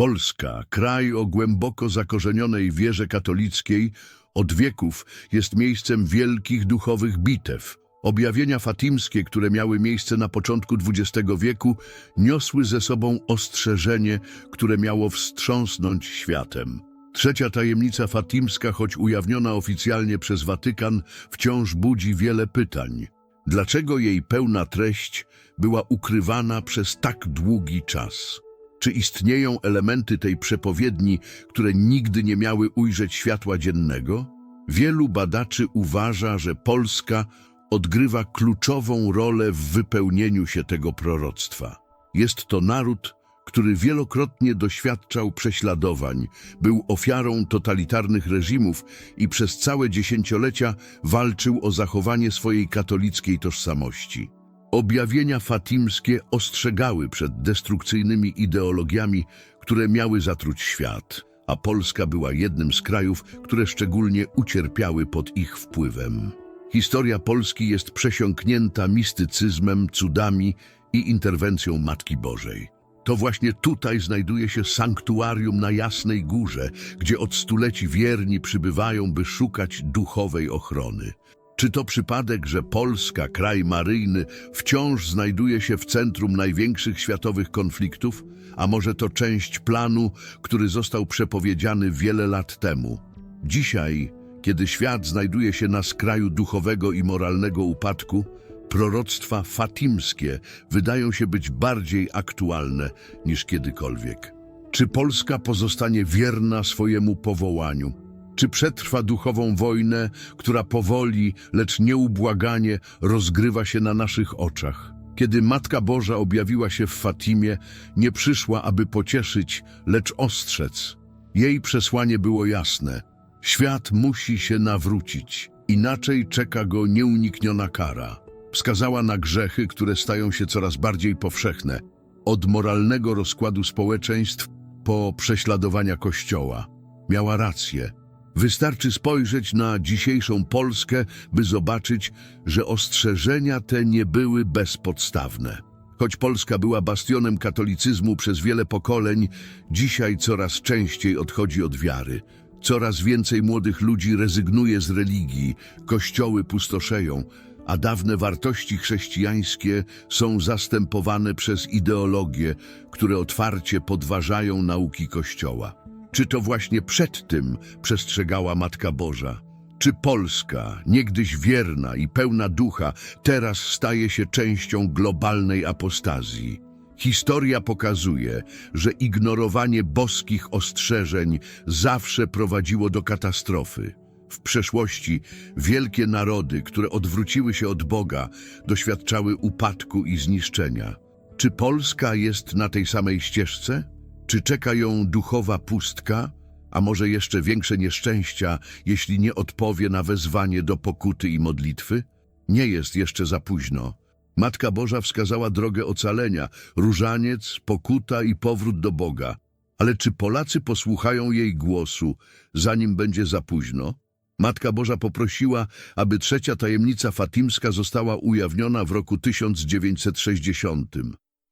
Polska, kraj o głęboko zakorzenionej wierze katolickiej, od wieków jest miejscem wielkich duchowych bitew. Objawienia fatimskie, które miały miejsce na początku XX wieku, niosły ze sobą ostrzeżenie, które miało wstrząsnąć światem. Trzecia tajemnica fatimska, choć ujawniona oficjalnie przez Watykan, wciąż budzi wiele pytań. Dlaczego jej pełna treść była ukrywana przez tak długi czas? Czy istnieją elementy tej przepowiedni, które nigdy nie miały ujrzeć światła dziennego? Wielu badaczy uważa, że Polska odgrywa kluczową rolę w wypełnieniu się tego proroctwa. Jest to naród, który wielokrotnie doświadczał prześladowań, był ofiarą totalitarnych reżimów i przez całe dziesięciolecia walczył o zachowanie swojej katolickiej tożsamości. Objawienia fatimskie ostrzegały przed destrukcyjnymi ideologiami, które miały zatruć świat, a Polska była jednym z krajów, które szczególnie ucierpiały pod ich wpływem. Historia Polski jest przesiąknięta mistycyzmem, cudami i interwencją Matki Bożej. To właśnie tutaj znajduje się sanktuarium na Jasnej Górze, gdzie od stuleci wierni przybywają, by szukać duchowej ochrony. Czy to przypadek, że Polska, kraj maryjny, wciąż znajduje się w centrum największych światowych konfliktów? A może to część planu, który został przepowiedziany wiele lat temu? Dzisiaj, kiedy świat znajduje się na skraju duchowego i moralnego upadku, proroctwa fatimskie wydają się być bardziej aktualne niż kiedykolwiek. Czy Polska pozostanie wierna swojemu powołaniu? Czy przetrwa duchową wojnę, która powoli, lecz nieubłaganie rozgrywa się na naszych oczach? Kiedy Matka Boża objawiła się w Fatimie, nie przyszła, aby pocieszyć, lecz ostrzec. Jej przesłanie było jasne. Świat musi się nawrócić, inaczej czeka go nieunikniona kara. Wskazała na grzechy, które stają się coraz bardziej powszechne, od moralnego rozkładu społeczeństw po prześladowania Kościoła. Miała rację. Wystarczy spojrzeć na dzisiejszą Polskę, by zobaczyć, że ostrzeżenia te nie były bezpodstawne. Choć Polska była bastionem katolicyzmu przez wiele pokoleń, dzisiaj coraz częściej odchodzi od wiary. Coraz więcej młodych ludzi rezygnuje z religii, kościoły pustoszeją, a dawne wartości chrześcijańskie są zastępowane przez ideologie, które otwarcie podważają nauki Kościoła. Czy to właśnie przed tym przestrzegała Matka Boża? Czy Polska, niegdyś wierna i pełna ducha, teraz staje się częścią globalnej apostazji? Historia pokazuje, że ignorowanie boskich ostrzeżeń zawsze prowadziło do katastrofy. W przeszłości wielkie narody, które odwróciły się od Boga, doświadczały upadku i zniszczenia. Czy Polska jest na tej samej ścieżce? Czy czeka ją duchowa pustka, a może jeszcze większe nieszczęścia, jeśli nie odpowie na wezwanie do pokuty i modlitwy? Nie jest jeszcze za późno. Matka Boża wskazała drogę ocalenia, różaniec, pokuta i powrót do Boga. Ale czy Polacy posłuchają jej głosu, zanim będzie za późno? Matka Boża poprosiła, aby trzecia tajemnica fatimska została ujawniona w roku 1960.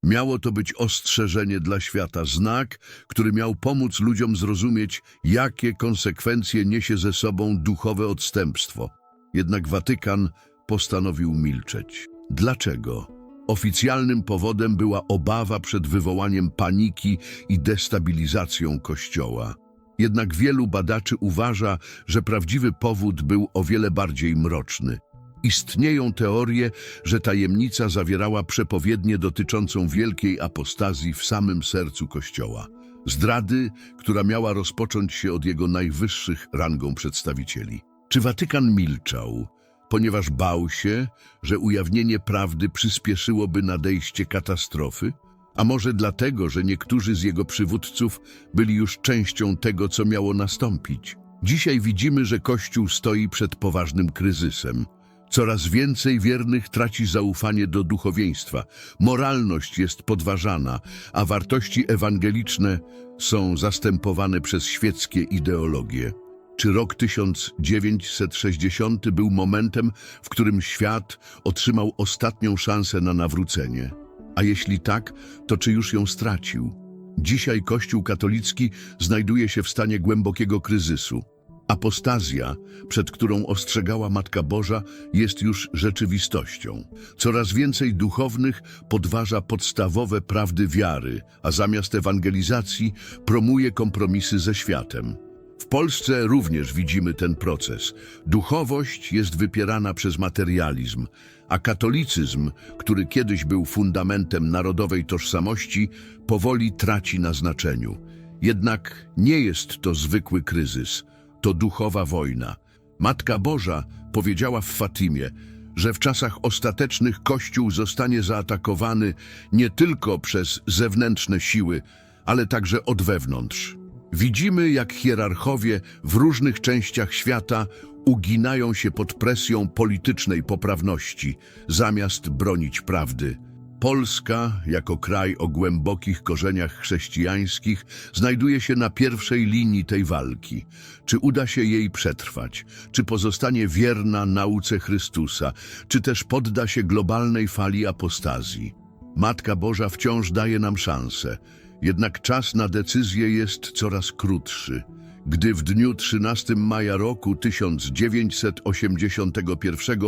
Miało to być ostrzeżenie dla świata, znak, który miał pomóc ludziom zrozumieć, jakie konsekwencje niesie ze sobą duchowe odstępstwo. Jednak Watykan postanowił milczeć. Dlaczego? Oficjalnym powodem była obawa przed wywołaniem paniki i destabilizacją Kościoła. Jednak wielu badaczy uważa, że prawdziwy powód był o wiele bardziej mroczny. Istnieją teorie, że tajemnica zawierała przepowiednię dotyczącą wielkiej apostazji w samym sercu Kościoła. Zdrady, która miała rozpocząć się od jego najwyższych rangą przedstawicieli. Czy Watykan milczał, ponieważ bał się, że ujawnienie prawdy przyspieszyłoby nadejście katastrofy? A może dlatego, że niektórzy z jego przywódców byli już częścią tego, co miało nastąpić? Dzisiaj widzimy, że Kościół stoi przed poważnym kryzysem. Coraz więcej wiernych traci zaufanie do duchowieństwa. Moralność jest podważana, a wartości ewangeliczne są zastępowane przez świeckie ideologie. Czy rok 1960 był momentem, w którym świat otrzymał ostatnią szansę na nawrócenie? A jeśli tak, to czy już ją stracił? Dzisiaj Kościół katolicki znajduje się w stanie głębokiego kryzysu. Apostazja, przed którą ostrzegała Matka Boża, jest już rzeczywistością. Coraz więcej duchownych podważa podstawowe prawdy wiary, a zamiast ewangelizacji promuje kompromisy ze światem. W Polsce również widzimy ten proces. Duchowość jest wypierana przez materializm, a katolicyzm, który kiedyś był fundamentem narodowej tożsamości, powoli traci na znaczeniu. Jednak nie jest to zwykły kryzys, to duchowa wojna. Matka Boża powiedziała w Fatimie, że w czasach ostatecznych Kościół zostanie zaatakowany nie tylko przez zewnętrzne siły, ale także od wewnątrz. Widzimy, jak hierarchowie w różnych częściach świata uginają się pod presją politycznej poprawności, zamiast bronić prawdy. Polska, jako kraj o głębokich korzeniach chrześcijańskich, znajduje się na pierwszej linii tej walki. Czy uda się jej przetrwać? Czy pozostanie wierna nauce Chrystusa? Czy też podda się globalnej fali apostazji? Matka Boża wciąż daje nam szansę, jednak czas na decyzję jest coraz krótszy. Gdy w dniu 13 maja roku 1981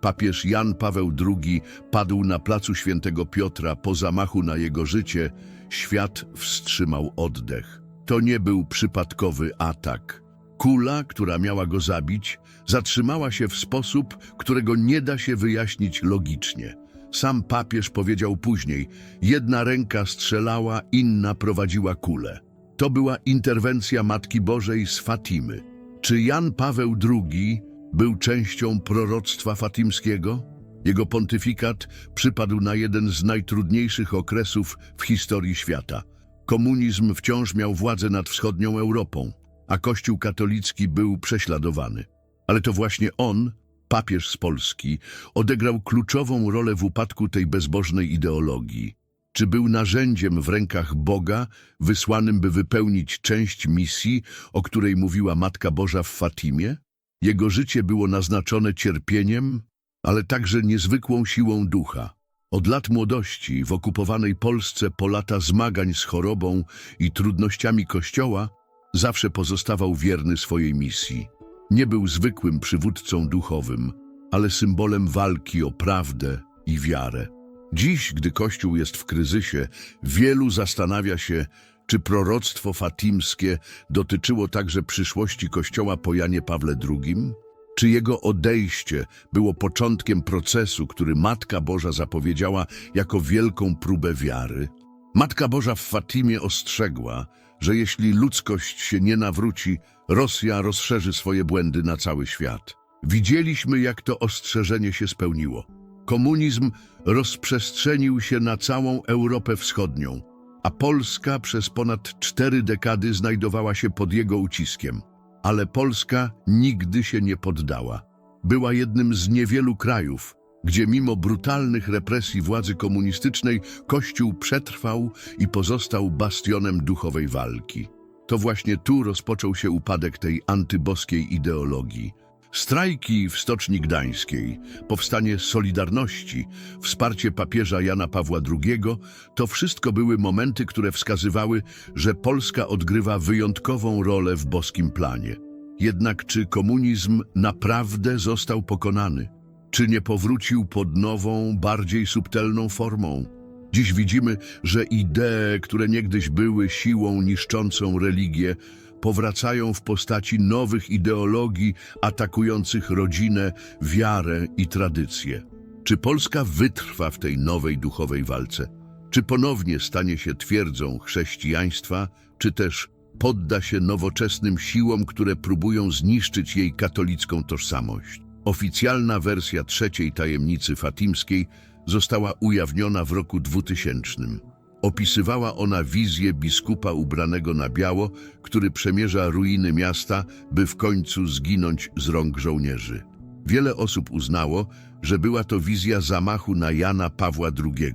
papież Jan Paweł II padł na placu Świętego Piotra po zamachu na jego życie, świat wstrzymał oddech. To nie był przypadkowy atak. Kula, która miała go zabić, zatrzymała się w sposób, którego nie da się wyjaśnić logicznie. Sam papież powiedział później, jedna ręka strzelała, inna prowadziła kulę. To była interwencja Matki Bożej z Fatimy. Czy Jan Paweł II był częścią proroctwa fatimskiego? Jego pontyfikat przypadł na jeden z najtrudniejszych okresów w historii świata. Komunizm wciąż miał władzę nad wschodnią Europą, a Kościół katolicki był prześladowany. Ale to właśnie on, papież z Polski, odegrał kluczową rolę w upadku tej bezbożnej ideologii. Czy był narzędziem w rękach Boga, wysłanym by wypełnić część misji, o której mówiła Matka Boża w Fatimie? Jego życie było naznaczone cierpieniem, ale także niezwykłą siłą ducha. Od lat młodości w okupowanej Polsce po lata zmagań z chorobą i trudnościami Kościoła zawsze pozostawał wierny swojej misji. Nie był zwykłym przywódcą duchowym, ale symbolem walki o prawdę i wiarę. Dziś, gdy Kościół jest w kryzysie, wielu zastanawia się, czy proroctwo fatimskie dotyczyło także przyszłości Kościoła po Janie Pawle II? Czy jego odejście było początkiem procesu, który Matka Boża zapowiedziała jako wielką próbę wiary? Matka Boża w Fatimie ostrzegła, że jeśli ludzkość się nie nawróci, Rosja rozszerzy swoje błędy na cały świat. Widzieliśmy, jak to ostrzeżenie się spełniło. Komunizm rozprzestrzenił się na całą Europę Wschodnią, a Polska przez ponad cztery dekady znajdowała się pod jego uciskiem. Ale Polska nigdy się nie poddała. Była jednym z niewielu krajów, gdzie mimo brutalnych represji władzy komunistycznej Kościół przetrwał i pozostał bastionem duchowej walki. To właśnie tu rozpoczął się upadek tej antyboskiej ideologii. Strajki w Stoczni Gdańskiej, powstanie Solidarności, wsparcie papieża Jana Pawła II to wszystko były momenty, które wskazywały, że Polska odgrywa wyjątkową rolę w boskim planie. Jednak czy komunizm naprawdę został pokonany? Czy nie powrócił pod nową, bardziej subtelną formą? Dziś widzimy, że idee, które niegdyś były siłą niszczącą religię, powracają w postaci nowych ideologii atakujących rodzinę, wiarę i tradycję. Czy Polska wytrwa w tej nowej duchowej walce? Czy ponownie stanie się twierdzą chrześcijaństwa, czy też podda się nowoczesnym siłom, które próbują zniszczyć jej katolicką tożsamość? Oficjalna wersja trzeciej tajemnicy fatimskiej została ujawniona w roku 2000. Opisywała ona wizję biskupa ubranego na biało, który przemierza ruiny miasta, by w końcu zginąć z rąk żołnierzy. Wiele osób uznało, że była to wizja zamachu na Jana Pawła II.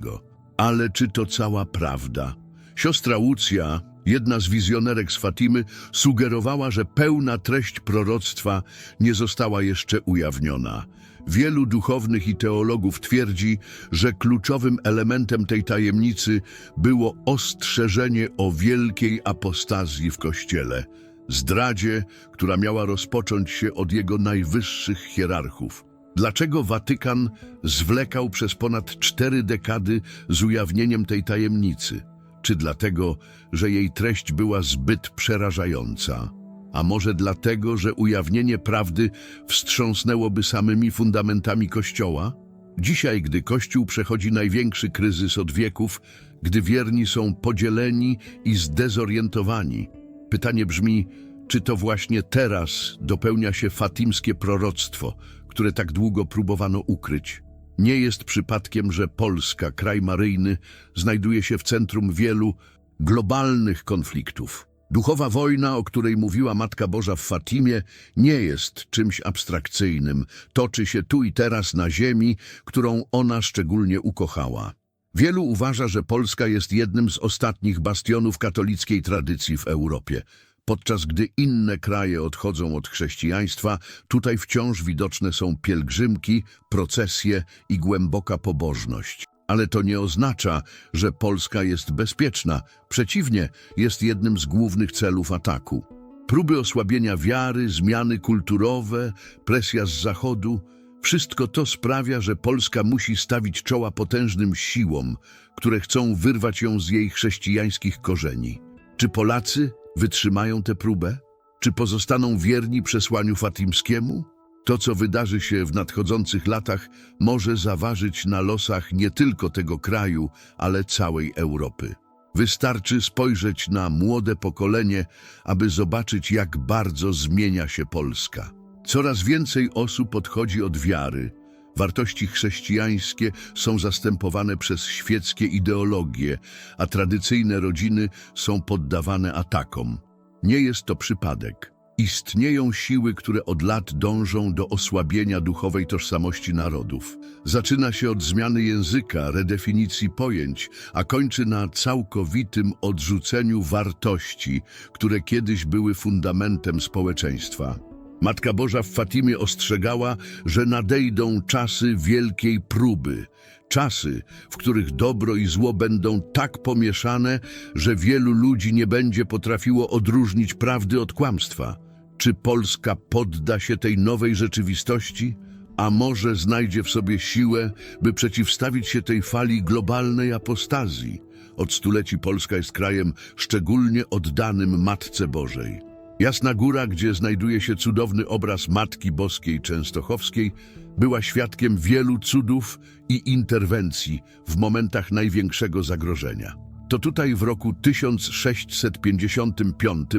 Ale czy to cała prawda? Siostra Łucja, jedna z wizjonerek z Fatimy, sugerowała, że pełna treść proroctwa nie została jeszcze ujawniona. Wielu duchownych i teologów twierdzi, że kluczowym elementem tej tajemnicy było ostrzeżenie o wielkiej apostazji w Kościele, zdradzie, która miała rozpocząć się od jego najwyższych hierarchów. Dlaczego Watykan zwlekał przez ponad cztery dekady z ujawnieniem tej tajemnicy? Czy dlatego, że jej treść była zbyt przerażająca? A może dlatego, że ujawnienie prawdy wstrząsnęłoby samymi fundamentami Kościoła? Dzisiaj, gdy Kościół przechodzi największy kryzys od wieków, gdy wierni są podzieleni i zdezorientowani, pytanie brzmi, czy to właśnie teraz dopełnia się fatimskie proroctwo, które tak długo próbowano ukryć? Nie jest przypadkiem, że Polska, kraj maryjny, znajduje się w centrum wielu globalnych konfliktów. Duchowa wojna, o której mówiła Matka Boża w Fatimie, nie jest czymś abstrakcyjnym. Toczy się tu i teraz na ziemi, którą ona szczególnie ukochała. Wielu uważa, że Polska jest jednym z ostatnich bastionów katolickiej tradycji w Europie. Podczas gdy inne kraje odchodzą od chrześcijaństwa, tutaj wciąż widoczne są pielgrzymki, procesje i głęboka pobożność. Ale to nie oznacza, że Polska jest bezpieczna. Przeciwnie, jest jednym z głównych celów ataku. Próby osłabienia wiary, zmiany kulturowe, presja z zachodu wszystko to sprawia, że Polska musi stawić czoła potężnym siłom, które chcą wyrwać ją z jej chrześcijańskich korzeni. Czy Polacy wytrzymają tę próbę? Czy pozostaną wierni przesłaniu fatimskiemu? To, co wydarzy się w nadchodzących latach, może zaważyć na losach nie tylko tego kraju, ale całej Europy. Wystarczy spojrzeć na młode pokolenie, aby zobaczyć, jak bardzo zmienia się Polska. Coraz więcej osób odchodzi od wiary. Wartości chrześcijańskie są zastępowane przez świeckie ideologie, a tradycyjne rodziny są poddawane atakom. Nie jest to przypadek. Istnieją siły, które od lat dążą do osłabienia duchowej tożsamości narodów. Zaczyna się od zmiany języka, redefinicji pojęć, a kończy na całkowitym odrzuceniu wartości, które kiedyś były fundamentem społeczeństwa. Matka Boża w Fatimie ostrzegała, że nadejdą czasy wielkiej próby, czasy, w których dobro i zło będą tak pomieszane, że wielu ludzi nie będzie potrafiło odróżnić prawdy od kłamstwa. Czy Polska podda się tej nowej rzeczywistości? A może znajdzie w sobie siłę, by przeciwstawić się tej fali globalnej apostazji? Od stuleci Polska jest krajem szczególnie oddanym Matce Bożej. Jasna Góra, gdzie znajduje się cudowny obraz Matki Boskiej Częstochowskiej, była świadkiem wielu cudów i interwencji w momentach największego zagrożenia. To tutaj w roku 1655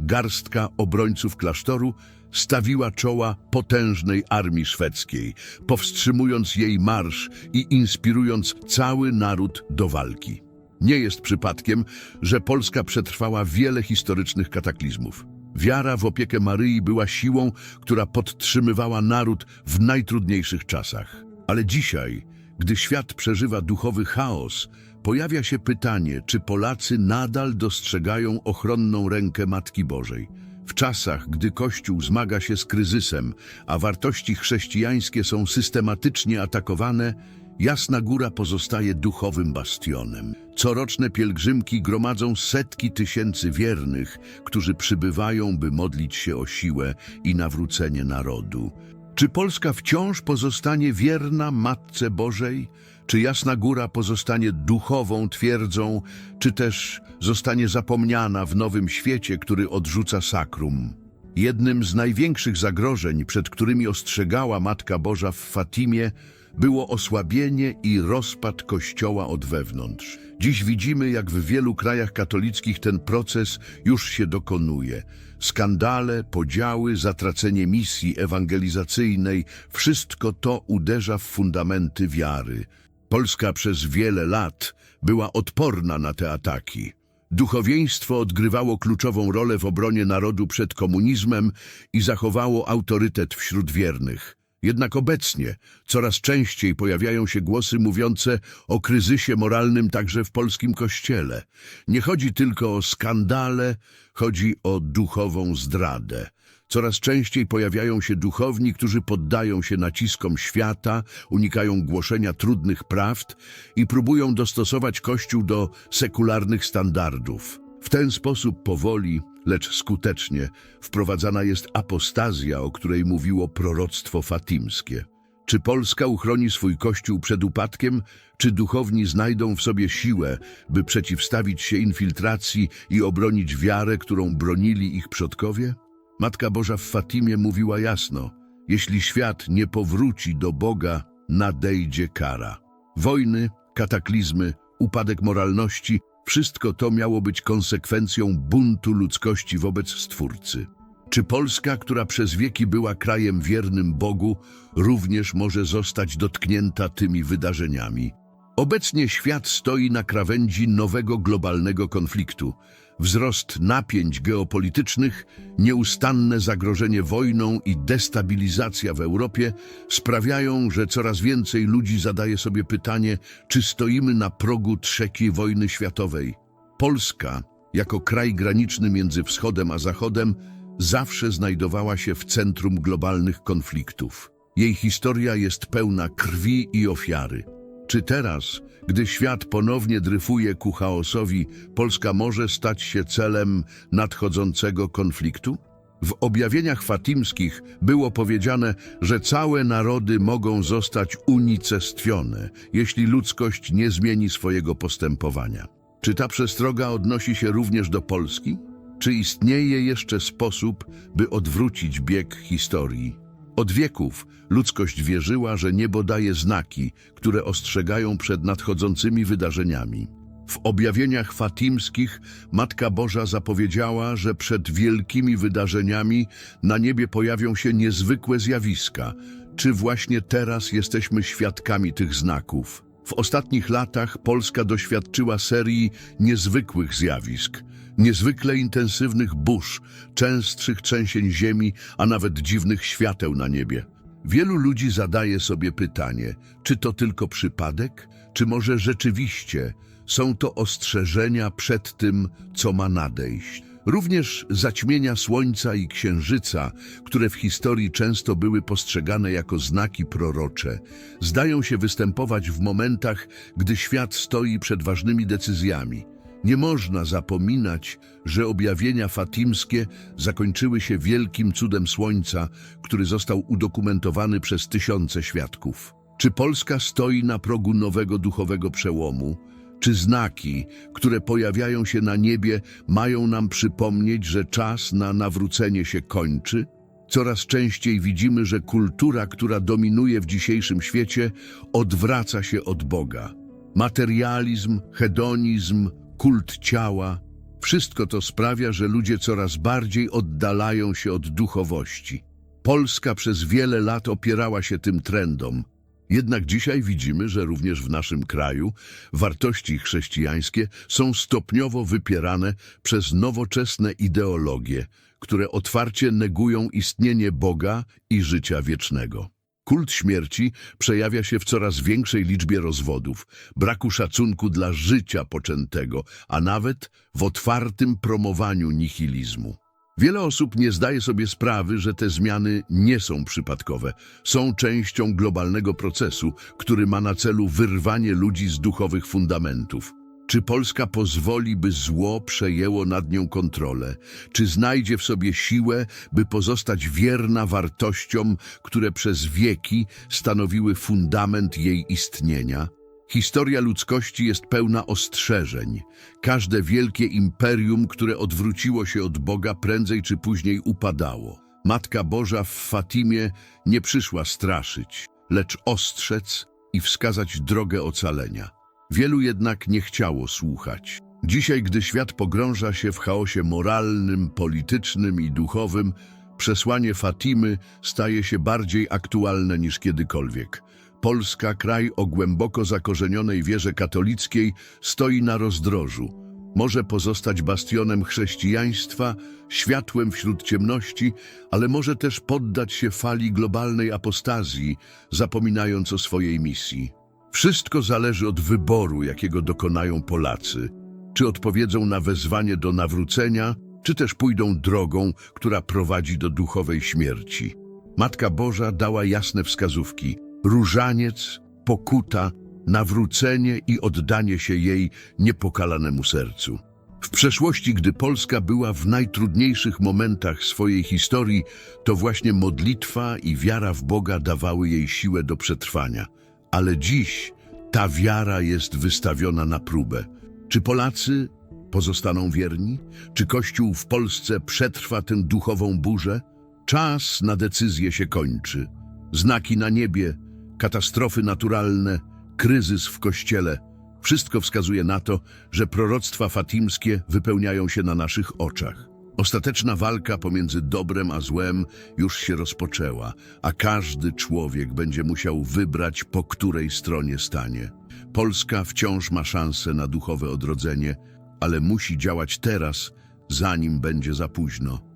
garstka obrońców klasztoru stawiła czoła potężnej armii szwedzkiej, powstrzymując jej marsz i inspirując cały naród do walki. Nie jest przypadkiem, że Polska przetrwała wiele historycznych kataklizmów. Wiara w opiekę Maryi była siłą, która podtrzymywała naród w najtrudniejszych czasach. Ale dzisiaj, gdy świat przeżywa duchowy chaos, pojawia się pytanie, czy Polacy nadal dostrzegają ochronną rękę Matki Bożej. W czasach, gdy Kościół zmaga się z kryzysem, a wartości chrześcijańskie są systematycznie atakowane, Jasna Góra pozostaje duchowym bastionem. Coroczne pielgrzymki gromadzą setki tysięcy wiernych, którzy przybywają, by modlić się o siłę i nawrócenie narodu. Czy Polska wciąż pozostanie wierna Matce Bożej? Czy Jasna Góra pozostanie duchową twierdzą, czy też zostanie zapomniana w nowym świecie, który odrzuca sakrum? Jednym z największych zagrożeń, przed którymi ostrzegała Matka Boża w Fatimie, było osłabienie i rozpad Kościoła od wewnątrz. Dziś widzimy, jak w wielu krajach katolickich ten proces już się dokonuje. Skandale, podziały, zatracenie misji ewangelizacyjnej, wszystko to uderza w fundamenty wiary. Polska przez wiele lat była odporna na te ataki. Duchowieństwo odgrywało kluczową rolę w obronie narodu przed komunizmem i zachowało autorytet wśród wiernych. Jednak obecnie coraz częściej pojawiają się głosy mówiące o kryzysie moralnym także w polskim kościele. Nie chodzi tylko o skandale, chodzi o duchową zdradę. Coraz częściej pojawiają się duchowni, którzy poddają się naciskom świata, unikają głoszenia trudnych prawd i próbują dostosować Kościół do sekularnych standardów. W ten sposób powoli, lecz skutecznie wprowadzana jest apostazja, o której mówiło proroctwo fatimskie. Czy Polska uchroni swój Kościół przed upadkiem, czy duchowni znajdą w sobie siłę, by przeciwstawić się infiltracji i obronić wiarę, którą bronili ich przodkowie? Matka Boża w Fatimie mówiła jasno, jeśli świat nie powróci do Boga, nadejdzie kara. Wojny, kataklizmy, upadek moralności, wszystko to miało być konsekwencją buntu ludzkości wobec Stwórcy. Czy Polska, która przez wieki była krajem wiernym Bogu, również może zostać dotknięta tymi wydarzeniami? Obecnie świat stoi na krawędzi nowego globalnego konfliktu. Wzrost napięć geopolitycznych, nieustanne zagrożenie wojną i destabilizacja w Europie sprawiają, że coraz więcej ludzi zadaje sobie pytanie, czy stoimy na progu trzeciej wojny światowej. Polska, jako kraj graniczny między wschodem a zachodem, zawsze znajdowała się w centrum globalnych konfliktów. Jej historia jest pełna krwi i ofiary. Czy teraz, gdy świat ponownie dryfuje ku chaosowi, Polska może stać się celem nadchodzącego konfliktu? W objawieniach fatimskich było powiedziane, że całe narody mogą zostać unicestwione, jeśli ludzkość nie zmieni swojego postępowania. Czy ta przestroga odnosi się również do Polski? Czy istnieje jeszcze sposób, by odwrócić bieg historii? Od wieków ludzkość wierzyła, że niebo daje znaki, które ostrzegają przed nadchodzącymi wydarzeniami. W objawieniach fatimskich Matka Boża zapowiedziała, że przed wielkimi wydarzeniami na niebie pojawią się niezwykłe zjawiska. Czy właśnie teraz jesteśmy świadkami tych znaków? W ostatnich latach Polska doświadczyła serii niezwykłych zjawisk, niezwykle intensywnych burz, częstszych trzęsień ziemi, a nawet dziwnych świateł na niebie. Wielu ludzi zadaje sobie pytanie, czy to tylko przypadek, czy może rzeczywiście są to ostrzeżenia przed tym, co ma nadejść. Również zaćmienia Słońca i Księżyca, które w historii często były postrzegane jako znaki prorocze, zdają się występować w momentach, gdy świat stoi przed ważnymi decyzjami. Nie można zapominać, że objawienia fatimskie zakończyły się wielkim cudem Słońca, który został udokumentowany przez tysiące świadków. Czy Polska stoi na progu nowego duchowego przełomu? Czy znaki, które pojawiają się na niebie, mają nam przypomnieć, że czas na nawrócenie się kończy? Coraz częściej widzimy, że kultura, która dominuje w dzisiejszym świecie, odwraca się od Boga. Materializm, hedonizm, kult ciała wszystko to sprawia, że ludzie coraz bardziej oddalają się od duchowości. Polska przez wiele lat opierała się tym trendom. Jednak dzisiaj widzimy, że również w naszym kraju wartości chrześcijańskie są stopniowo wypierane przez nowoczesne ideologie, które otwarcie negują istnienie Boga i życia wiecznego. Kult śmierci przejawia się w coraz większej liczbie rozwodów, braku szacunku dla życia poczętego, a nawet w otwartym promowaniu nihilizmu. Wiele osób nie zdaje sobie sprawy, że te zmiany nie są przypadkowe. Są częścią globalnego procesu, który ma na celu wyrwanie ludzi z duchowych fundamentów. Czy Polska pozwoli, by zło przejęło nad nią kontrolę? Czy znajdzie w sobie siłę, by pozostać wierna wartościom, które przez wieki stanowiły fundament jej istnienia? Historia ludzkości jest pełna ostrzeżeń. Każde wielkie imperium, które odwróciło się od Boga, prędzej czy później upadało. Matka Boża w Fatimie nie przyszła straszyć, lecz ostrzec i wskazać drogę ocalenia. Wielu jednak nie chciało słuchać. Dzisiaj, gdy świat pogrąża się w chaosie moralnym, politycznym i duchowym, przesłanie Fatimy staje się bardziej aktualne niż kiedykolwiek. Polska, kraj o głęboko zakorzenionej wierze katolickiej, stoi na rozdrożu. Może pozostać bastionem chrześcijaństwa, światłem wśród ciemności, ale może też poddać się fali globalnej apostazji, zapominając o swojej misji. Wszystko zależy od wyboru, jakiego dokonają Polacy. Czy odpowiedzą na wezwanie do nawrócenia, czy też pójdą drogą, która prowadzi do duchowej śmierci. Matka Boża dała jasne wskazówki. Różaniec, pokuta, nawrócenie i oddanie się jej niepokalanemu sercu. W przeszłości, gdy Polska była w najtrudniejszych momentach swojej historii, to właśnie modlitwa i wiara w Boga dawały jej siłę do przetrwania. Ale dziś ta wiara jest wystawiona na próbę. Czy Polacy pozostaną wierni? Czy Kościół w Polsce przetrwa tę duchową burzę? Czas na decyzję się kończy. Znaki na niebie, katastrofy naturalne, kryzys w Kościele. Wszystko wskazuje na to, że proroctwa fatimskie wypełniają się na naszych oczach. Ostateczna walka pomiędzy dobrem a złem już się rozpoczęła, a każdy człowiek będzie musiał wybrać, po której stronie stanie. Polska wciąż ma szansę na duchowe odrodzenie, ale musi działać teraz, zanim będzie za późno.